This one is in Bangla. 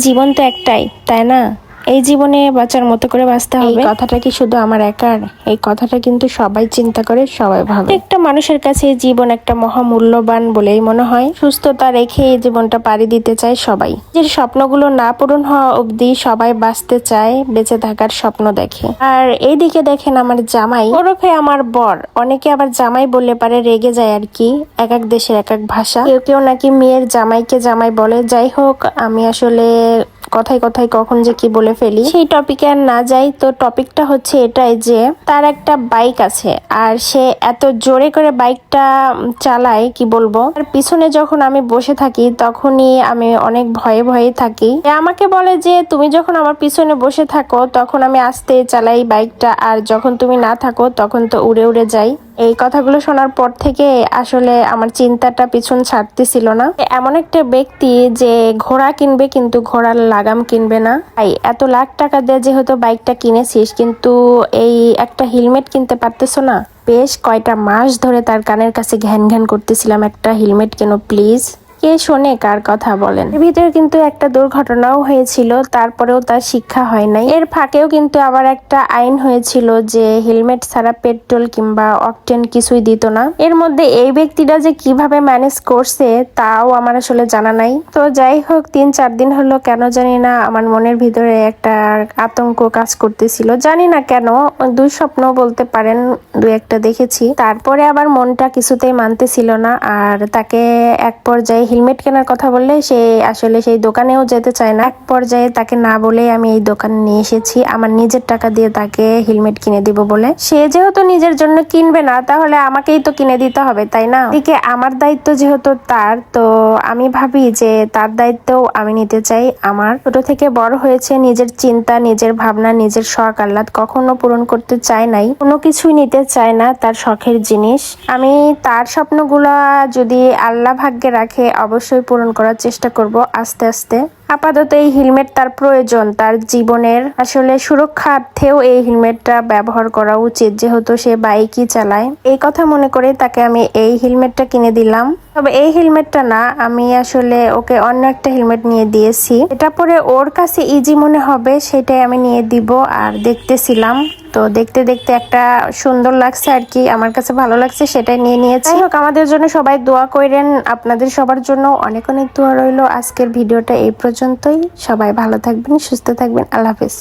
জীবন তো একটাই তাই না? এই জীবনে বাঁচার মতো করে বাঁচতে হবে। কথাটা কি শুধু আমার একার? এই কথাটা কিন্তু সবাই চিন্তা করে সবাই ভাবে। একটা মানুষের কাছে জীবন একটা মহামূল্যবান বলেই মনে হয়। সুস্থতা রেখে এই জীবনটা পাড়ি দিতে চায় সবাই। যে স্বপ্নগুলো না পূরণ হওয়া অবধি সবাই বাঁচতে চায় বেঁচে থাকার স্বপ্ন দেখে। আর এইদিকে দেখেন আমার জামাই। ওরফে আমার বর। অনেকে আবার জামাই বললে পারে রেগে যায় আর কি এক এক দেশের এক এক ভাষা। কেউ কেউ নাকি মেয়ের জামাইকে জামাই বলে। যাই হোক আমি আসলে কথায় কথায় কখন যে কি বলে ফেলি। সেই টপিকে আর না যাই, তো টপিকটা হচ্ছে এটাই যে, তার একটা বাইক আছে, আর সে এত জোরে করে বাইকটা চালায়, কি বলব? আর পিছনে যখন আমি বসে থাকি, তখনই আমি অনেক ভয়ে ভয়ে থাকি। আমাকে বলে যে, তুমি যখন আমার পিছনে বসে থাকো, তখন আমি আস্তে চালাই বাইকটা আর যখন তুমি না থাকো, তখন তো উড়ে উড়ে যাই। এই কথাগুলো শোনার পর থেকে আসলে আমার চিন্তাটা পিছন ছাড়তেছিল না। এমন একটা ব্যক্তি যে ঘোড়া কিনবে কিন্তু ঘোড়ার লাগাম কিনবে না। তাই এত লাখ টাকা দিয়ে যেহেতু বাইকটা কিনেছিস, কিন্তু এই একটা হেলমেট কিনতে পারতেছো না? বেশ কয়টা মাস ধরে তার কানের কাছে ঘ্যান ঘ্যান করতেছিলাম একটা হেলমেট কেন, প্লিজ? কে শোনে কার কথা বলেন। এর ভিতরে কিন্তু একটা দুর্ঘটনাও হয়েছিল, তারপরেও তার শিক্ষা হয় নাই। এর ফাঁকেও কিন্তু আবার একটা আইন হয়েছিল যে হেলমেট ছাড়া পেট্রোল কিংবা অকটেন কিছুই দিত না। এর মধ্যে এই ব্যক্তিটা যে কীভাবে ম্যানেজ করছে তাও আমার আসলে জানা নাই। তো যাই হোক, তিন চার দিন হলো কেন জানি না আমার মনের ভিতরে একটা আতঙ্ক কাজ করতেছিল। জানি না কেন দুই স্বপ্ন বলতে পারেন, দু একটা দেখেছি। তারপরে আবার মনটা কিছুতেই মানতেছিল না, আর তাকে এক পর্যায়ে হেলমেট কেনার কথা বললে সে আসলে সেই দোকানেও যেতে চায় না। এক পর্যায়ে তাকে না বলে আমি এই দোকানে নিয়ে এসেছি। আমার নিজের টাকা দিয়ে তাকে হেলমেট কিনে দিব বলে। সে যেহেতু নিজের জন্য কিনবে না, তাহলে আমাকেই তো কিনে দিতে হবে, তাই না? এদিকে আমার দায়িত্ব যেহেতু তার, তো আমি ভাবি যে তার দায়িত্বও আমি নিতে চাই। আমার ছোট থেকে বড় হয়েছে, নিজের চিন্তা, নিজের ভাবনা, নিজের শখ, আহ্লাদ কখনো পূরণ করতে চায় নাই। কোনো কিছুই নিতে চায় না তার শখের জিনিস। আমি তার স্বপ্নগুলো যদি আল্লাহ ভাগ্যে রাখে অবশ্যই পূরণ করার চেষ্টা করব আস্তে আস্তে। আপাতত এই হেলমেট তার প্রয়োজন, তার জীবনের আসলে সুরক্ষার্থেও এই হেলমেটটা ব্যবহার করা উচিত, যেহেতু সে বাইকই চালায়। এই কথা মনে করে তাকে আমি এই হেলমেটটা কিনে দিলাম। তবে এই হেলমেটটা না, আমি আসলে ওকে অন্য একটা হেলমেট নিয়ে দিয়েছি। এটা পরে ওর কাছে ইজি মনে হবে, সেটাই আমি নিয়ে দিব আর দেখতেছিলাম। তো দেখতে দেখতে একটা সুন্দর লাগছে আর কি, আমার কাছে ভালো লাগছে, সেটাই নিয়ে নিয়েছি। হোক, আমাদের জন্য সবাই দোয়া করেন আপনাদের সবার জন্য অনেক অনেক দোয়া রইল আজকের ভিডিওটা এই পর্যন্তই। সবাই ভালো থাকবেন, সুস্থ থাকবেন, আল্লাহ হাফেজ।